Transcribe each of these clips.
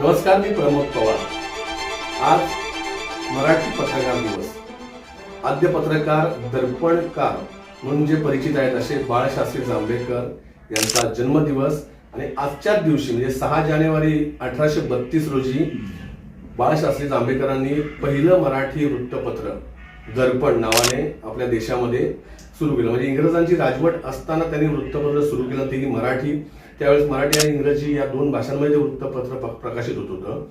नमस्कार मी प्रमोद पवार. आज मराठी पत्रकार दिवस. आद्य पत्रकार दर्पणकार म्हणून जे परिचित आहेत असे बाळशास्त्री जांभेकर यांचा जन्मदिवस आणि आजच्याच दिवशी म्हणजे सहा जानेवारी अठराशे बत्तीस रोजी बाळशास्त्री जांभेकरांनी पहिलं मराठी वृत्तपत्र दर्पण नावाने आपल्या देशामध्ये सुरू केलं. म्हणजे इंग्रजांची राजवट असताना त्यांनी वृत्तपत्र सुरू केलं. तेही मराठी. त्यावेळेस मराठी आणि इंग्रजी या दोन भाषांमध्ये ते वृत्तपत्र प्रकाशित होत होतं.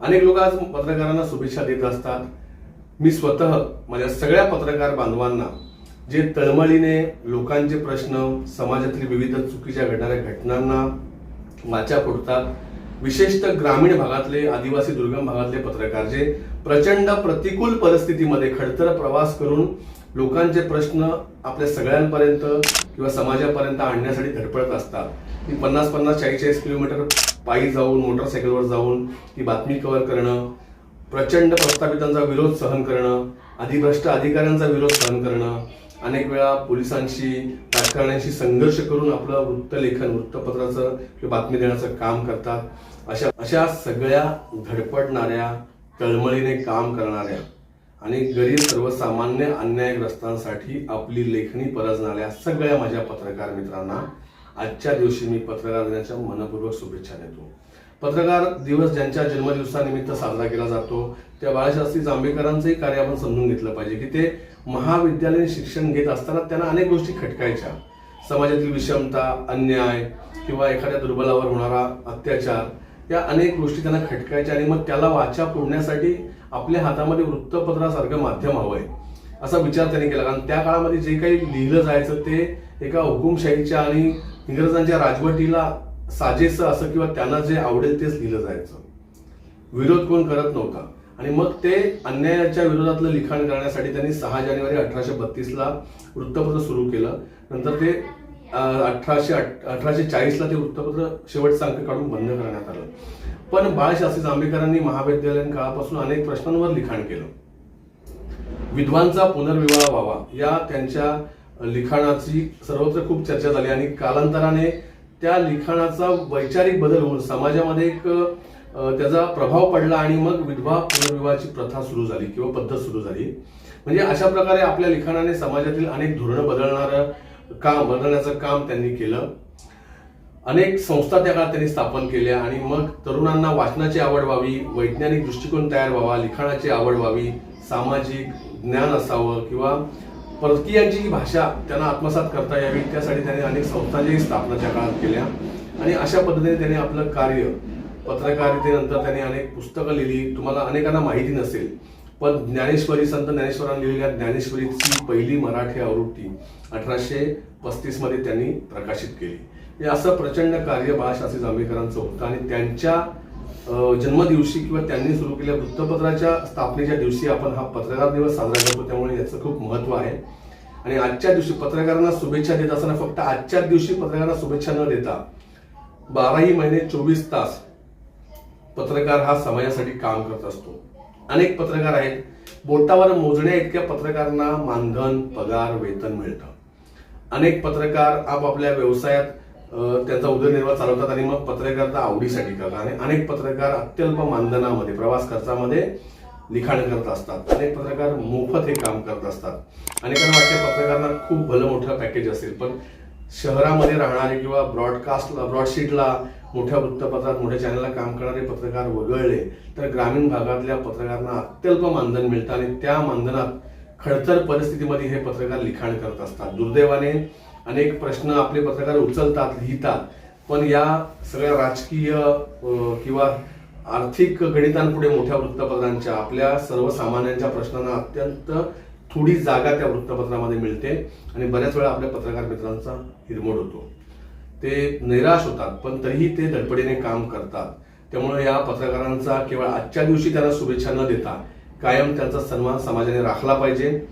अनेक लोक आज पत्रकारांना शुभेच्छा देत असतात. मी स्वतः माझ्या सगळ्या पत्रकार बांधवांना जे तळमळीने लोकांचे प्रश्न समाजातील विविध चुकीच्या घडणाऱ्या घटनांना वाचा फोडतात विशेषतः ग्रामीण भागातले आदिवासी दुर्गम भागातले पत्रकार जे प्रचंड प्रतिकूल परिस्थितीमध्ये खडतर प्रवास करून लोकांचे प्रश्न आपल्या सगळ्यांपर्यंत किंवा समाजापर्यंत आणण्यासाठी धडपडत असतात. ती पन्नास पन्नास चाळीस चाळीस किलोमीटर पायी जाऊन मोटरसायकलवर जाऊन ती बातमी कव्हर करणं प्रचंड प्रस्थापितांचा विरोध सहन करणं अधिभ्रष्ट अधिकाऱ्यांचा विरोध सहन करणं अनेक वेळा पोलिसांशी राजकारण्यांशी संघर्ष करून आपलं वृत्तलेखन वृत्तपत्राचं किंवा बातमी देण्याचं काम करतात. अशा अशा सगळ्या धडपडणाऱ्या तळमळीने काम करणाऱ्या आणि गरीब सर्वसामान्य अन्यायग्रस्तांसाठी आपली लेखणी परजणाऱ्या सगळ्या माझ्या पत्रकार मित्रांना आजच्या दिवशी मी पत्रकार दिनाच्या मनपूर्वक शुभेच्छा देतो. पत्रकार दिवस ज्यांच्या जन्मदिवसानिमित्त साजरा केला जातो त्या बाळशास्त्री जांभेकरांचंही कार्य आपण समजून घेतलं पाहिजे की ते महाविद्यालयीन शिक्षण घेत असताना त्यांना अनेक गोष्टी खटकायच्या. समाजातील विषमता अन्याय किंवा एखाद्या दुर्बलावर होणारा अत्याचार या अनेक गोष्टी त्यांना खटकायच्या आणि मग त्याला वाचा फोडण्यासाठी आपल्या हातामध्ये वृत्तपत्रासारखं माध्यम हवं आहे. असा विचार त्यांनी केला. कारण त्या काळामध्ये जे काही लिहिलं जायचं ते एका हुकुमशाहीच्या आणि इंग्रजांच्या राजवटीला साजेसं असं किंवा त्यांना जे आवडेल तेच लिहिलं जायचं. विरोध कोण करत नव्हता. आणि मग ते अन्यायाच्या विरोधातलं लिखाण करण्यासाठी त्यांनी सहा जानेवारी अठराशे बत्तीसला वृत्तपत्र सुरू केलं. नंतर ते अठराशे अठराशे चाळीसला ते वृत्तपत्र शेवटचा अंक काढून बंद करण्यात आलं. पण बाळशास्त्री जांभेकरांनी महाविद्यालयीन काळापासून अनेक प्रश्नांवर लिखाण केलं. विद्वांचा पुनर्विवाह व्हावा या त्यांच्या लिखाणाची सर्वत्र खूप चर्चा झाली आणि कालांतराने त्या लिखाणाचा वैचारिक बदल होऊन समाजामध्ये एक त्याचा प्रभाव पडला आणि मग विधवा पुनर्विवाहाची प्रथा सुरू झाली किंवा पद्धत सुरू झाली. म्हणजे अशा प्रकारे आपल्या लिखाणाने समाजातील अनेक धोरणं बदलणारं काम बदलण्याचं काम त्यांनी केलं. अनेक संस्था त्या काळात त्यांनी स्थापन केल्या आणि मग तरुणांना वाचनाची आवड व्हावी वैज्ञानिक दृष्टिकोन तयार व्हावा लिखाणाची आवड व्हावी सामाजिक ज्ञान असावं किंवा परकीयांची भाषा त्यांना आत्मसात करता यावी त्यासाठी त्यांनी अनेक संस्थांची स्थापना त्या काळात केल्या. आणि अशा पद्धतीने त्यांनी आपलं कार्य पत्रकारितेनंतर त्यांनी अनेक पुस्तकं लिहिली. तुम्हाला अनेकांना माहिती नसेल पण ज्ञानेश्वरी संत ज्ञानेश्वरांनी लिहिलेल्या ज्ञानेश्वरीची पहिली मराठी आवृत्ती अठराशे पस्तीसमध्ये त्यांनी प्रकाशित केली. हे असं प्रचंड कार्य बाळशास्त्री जांभेकरांचं होतं आणि त्यांच्या जन्मदिवशी किंवा त्यांनी सुरू केलेल्या वृत्तपत्राच्या स्थापनेच्या दिवशी आपण हा पत्रकार दिवस साजरा करतो. त्यामुळे याचं खूप महत्त्व आहे. आणि आजच्या दिवशी पत्रकारांना शुभेच्छा देत असताना फक्त आजच्याच दिवशी पत्रकारांना शुभेच्छा न देता बाराही महिने चोवीस तास पत्रकार हा समाजासाठी काम करत असतो. अनेक पत्रकार आहेत. बोटावर मोजण्या इतक्या पत्रकारांना मानधन पगार वेतन मिळतं. अनेक पत्रकार आपापल्या व्यवसायात त्यांचा उदरनिर्वाह चालवतात आणि मग पत्रकारिता आवडीसाठी करतात. आणि अनेक पत्रकार अत्यल्प मानधनामध्ये प्रवास खर्चामध्ये लिखाण करत असतात. अनेक पत्रकार मोफत हे काम करत असतात. अनेकांना वाटते पत्रकारांना खूप भलं मोठं पॅकेज असेल पण शहरामध्ये राहणारे किंवा ब्रॉडकास्टला ब्रॉडशीटला मोठ्या वृत्तपत्रात मोठ्या चॅनलला काम करणारे पत्रकार वगळले तर ग्रामीण भागातल्या पत्रकारांना अत्यल्प मानधन मिळतं आणि त्या मानधनात खडतर परिस्थितीमध्ये हे पत्रकार लिखाण करत असतात. दुर्दैवाने अनेक प्रश्न आपले पत्रकार उचलतात लिहितात पण या सगळ्या राजकीय किंवा आर्थिक गणितांपुढे मोठ्या वृत्तपत्रांच्या आपल्या सर्वसामान्यांच्या प्रश्नांना अत्यंत थोडी जागा त्या वृत्तपत्रामध्ये मिळते आणि बऱ्याच वेळा आपल्या पत्रकार मित्रांचा हिरमोड होतो. ते निराश होतात पण तरीही ते धडपडीने काम करतात. त्यामुळे या पत्रकारांचा केवळ आजच्या दिवशी त्यांना शुभेच्छा न देता कायम त्यांचा सन्मान समाजाने राखला पाहिजे.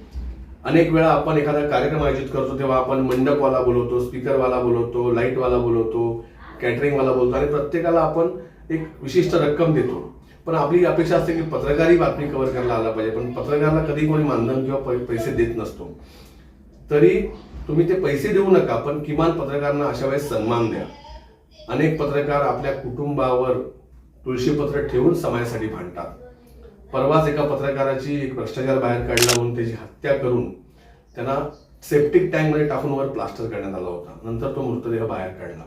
अनेक वेळा आपण एखादा कार्यक्रम आयोजित करतो तेव्हा आपण मंडपवाला बोलवतो स्पीकरवाला बोलवतो लाईटवाला बोलवतो कॅटरिंगवाला बोलतो आणि प्रत्येकाला आपण एक विशिष्ट रक्कम देतो. पण आपली अपेक्षा असते की पत्रकारही बातमी कव्हर करायला आला पाहिजे पण पत्रकारला कधी कोणी मानधन किंवा पै- पैसे देत नसतो. तरी तुम्ही ते पैसे देऊ नका पण किमान पत्रकारांना अशा वेळेस सन्मान द्या. अनेक पत्रकार आपल्या कुटुंबावर तुळशीपत्र ठेवून समाजासाठी भांडतात. परवाच एका पत्रकाराची एक भ्रष्टाचार बाहेर काढला म्हणून त्याची हत्या करून त्यांना सेप्टिक टँकमध्ये टाकून वर प्लास्टर करण्यात आला होता. नंतर तो मृतदेह बाहेर काढला.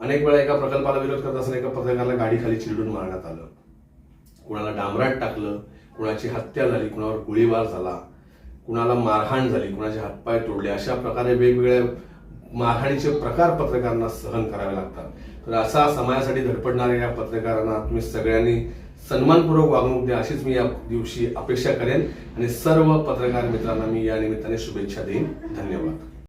अनेक वेळा एका प्रकल्पाला विरोध करत असताना एका पत्रकाराला गाडीखाली चिरडून मारण्यात आलं. कुणाला डांबराट टाकलं कुणाची हत्या झाली कुणावर गोळीबार झाला कुणाला मारहाण झाली कुणाचे हातपाय तोडले अशा प्रकारे वेगवेगळ्या मारहाणीचे प्रकार पत्रकारांना सहन करावे लागतात. तर असा समाजासाठी धडपडणाऱ्या या पत्रकारांना तुम्ही सगळ्यांनी सन्मानपूर्वक वागणूक द्या अशीच मी या दिवशी अपेक्षा करेन. आणि सर्व पत्रकार मित्रांना मी या निमित्ताने शुभेच्छा देईन. धन्यवाद.